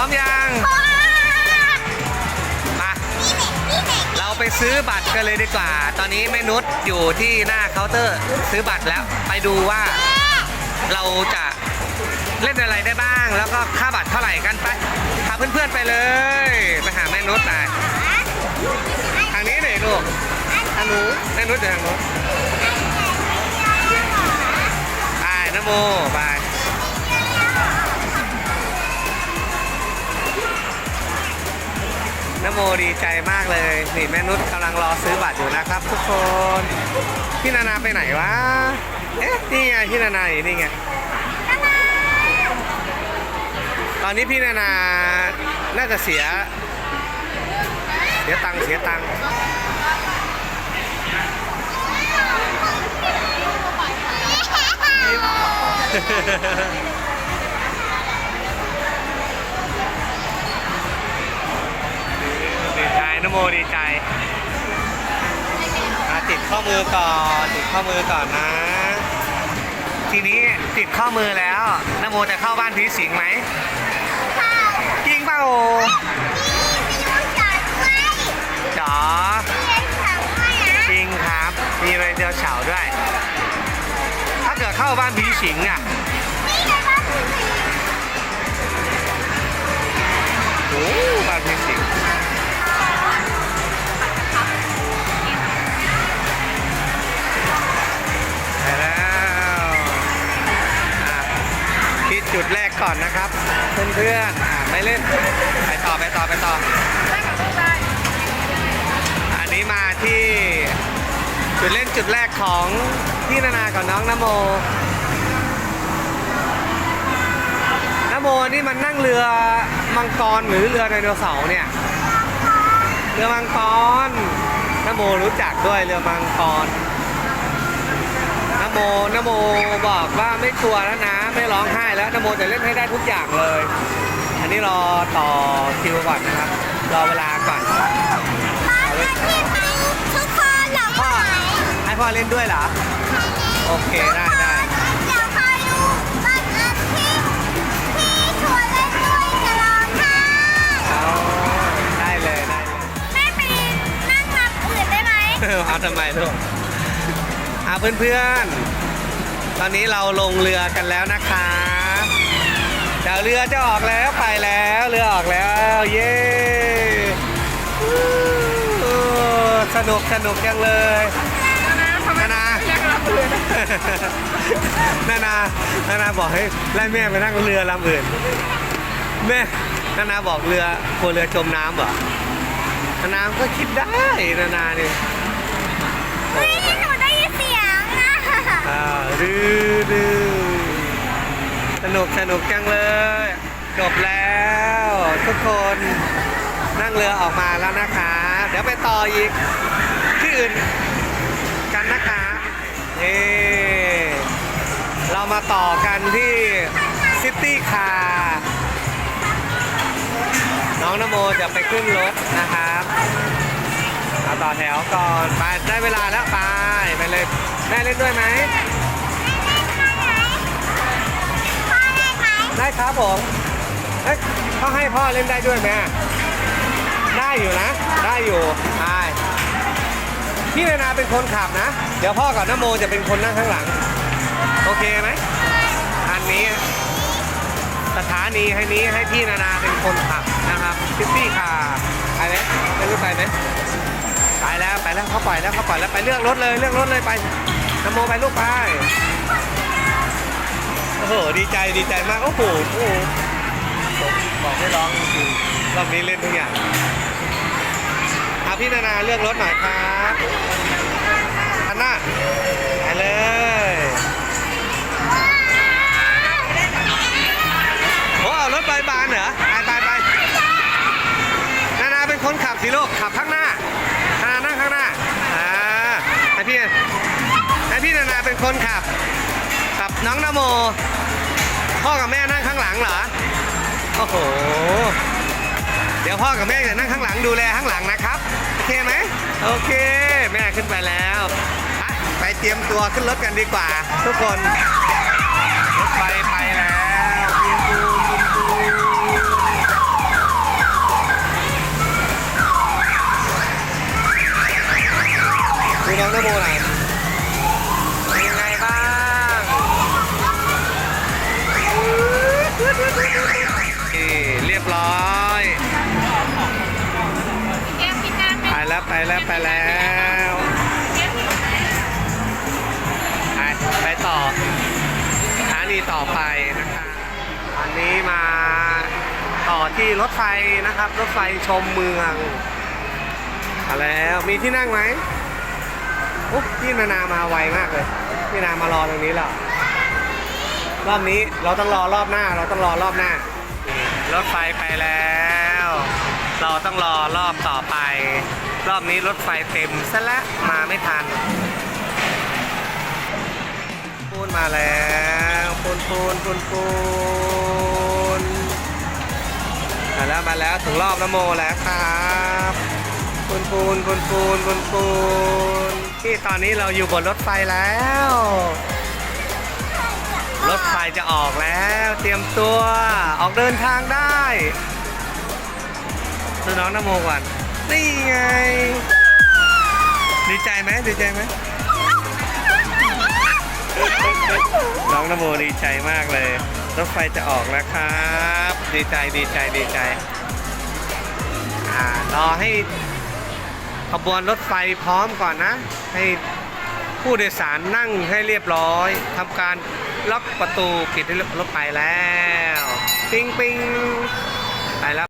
ร้อมยังมาเราไปซื้อบัตรกันเลยดีกว่า ตอนนี้แม่นุชอยู่ที่หน้าเคาน์เตอร์ซื้อบัตรแล้ว ไปดูว่าเราจะเล่นอะไรได้บ้าง แล้วก็ค่าบัตรเท่าไหร่กันไปพาเพื่อนๆไปเลยไปหาแม่นุชไปทางนี้เลยลูกทางนู้นแม่นุชเดี๋ยวทางนู้นไปนะโมไป นโมดีใจมากเลย นี่แม่นุชกำลังรอซื้อบัตรอยู่นะครับ ทุกคน พี่นานาไปไหนวะ เอ๊ะนี่ไงพี่นานาอยู่นี่ไง ตอนนี้พี่นานา น่าจะเสีย เสียตังค์เสียตังค์ โมดีใจอะติดข้อมือก่อน ติดข้อมือก่อนนะ ทีนี้ติดข้อมือแล้วนโมจะเข้าบ้านผีสิงไหมจริงเปล่าจ๋อจริงครับ มีใบเดียวเฉาด้วย ถ้าเกิดเข้าบ้านผีสิงอะ จุดแรกก่อนนะครับ เพื่อนๆอะไม่เล่น ไปต่อไปต่อไปต่อ อันนี้มาที่จุดเล่นจุดแรกของพี่นานากับน้องนโมนโมนี่มันนั่งเรือมังกรหรือเรือไดโนเสาร์เนี่ย เรือมังกรนโมรู้จักด้วยเรือมังกร นโมนโมบอกว่าไม่กลัวแล้วนะ ไม่ร้องไห้แล้วนโมจะเล่นให้ได้ทุกอย่างเลย อันนี้รอต่อคิวก่อนนะครับ รอเวลาก่อนพ่อให้พ่อเล่นด้วยเหรอ โอเคได้ได้เอาได้เลยได้เลยเอาทำไมลูกเอาเพื่อนๆ ตอนนี้เราลงเรือกันแล้วนะคะเดี๋ยวเรือจะออกแล้วไปแล้วเรือออกแล้ว เย้วู้สนุกสนุกจังเลยนานานานานานาบอกให้ไล่แม่ไปนั่งเรือลำอื่นแม่นานาบอกเรือกลัวเรือจมน้ำเหรอนานาก็คิดได้นานาเนี่ย อ่าดื้อดื้อสนุกสนุกจังเลย จบแล้ว ทุกคนนั่งเรือออกมาแล้วนะคะ เดี๋ยวไปต่ออีกที่อื่นกันนะคะนี่เรามาต่อกันที่ซิตี้คาร์น้องนโมจะไปขึ้นรถนะครับเอาต่อแถวก่อน ไปได้เวลาแล้วไป ไปเลย แม่เล่นด้วยไหมได้ครับผมเอ้ยเขาให้พ่อเล่นได้ด้วยไหมได้อยู่นะ ได้อยู่ได้พี่นานาเป็นคนขับนะ เดี๋ยวพ่อกับน้ำโมจะเป็นคนนั่งข้างหลัง โอเคไหมอันนี้ สถานีให้นี้ให้พี่นานาเป็นคนขับนะครับซิตี้คาร์ไปไหมไม่รู้ไปไหมไปแล้วไปแล้วเขาปล่อยแล้วเขาปล่อยแล้วไปเลือกรถเลยเลือกรถเลยไป น้ำโมไปลูกไป โอ้โห ดีใจดีใจมาก โอ้โหโอ้โหบอกให้ร้องจริงๆรอบนี้เล่นทุกอย่างเอาพี่นานาเลือกรถหน่อยครับอันน่าไปเลยโอ้เอารถใบบานเหรอ ไปไปไปนานาเป็นคนขับสิลูกขับข้างหน้านานานั่งข้างหน้า อ่าให้พี่ให้พี่ นานาเป็นคนขับกับน้องนโม พ่อกับแม่นั่งข้างหลังเหรอ โอ้โห เดี๋ยวพ่อกับแม่จะนั่งข้างหลังดูแลข้างหลังนะครับ โอเคไหม โอเค แม่ขึ้นไปแล้ว ไปเตรียมตัวขึ้นรถกันดีกว่า ทุกคน แล้วไปแล้วไปแล้วไปไปต่อสถานีต่อไปนะครับอันนี้มาต่อที่รถไฟนะครับ รถไฟชมเมืองมาแล้วมีที่นั่งไหมโอ้พี่นานามาไวมากเลยพี่นามารอตรงนี้แล้วรอบนี้เราต้องรอรอบหน้า เราต้องรอรอบหน้า รถไฟไปแล้ว เราต้องรอรอบต่อไป รอบนี้รถไฟเต็มซะและมาไม่ทันปูนมาแล้วปูนปูนปูนปูนมาแล้วมาแล้วถึงรอบนโมแล้วครับปูนปูนปูนปูนปูนปูนที่ตอนนี้เราอยู่บนรถไฟแล้ว รถไฟจะออกแล้ว เตรียมตัวออกเดินทางได้ดูน้องนโมก่อน นี่ไง ดีใจไหมดีใจไหมน้องนโมดีใจมากเลยรถไฟจะออกแล้วครับ ดีใจดีใจดีใจอ่ารอให้ขบวนรถไฟพร้อมก่อนนะ ให้ผู้โดยสารนั่งให้เรียบร้อยทำการล็อกประตูปิดให้รถไฟแล้ว ปิ้งปิ้งไปแล้ว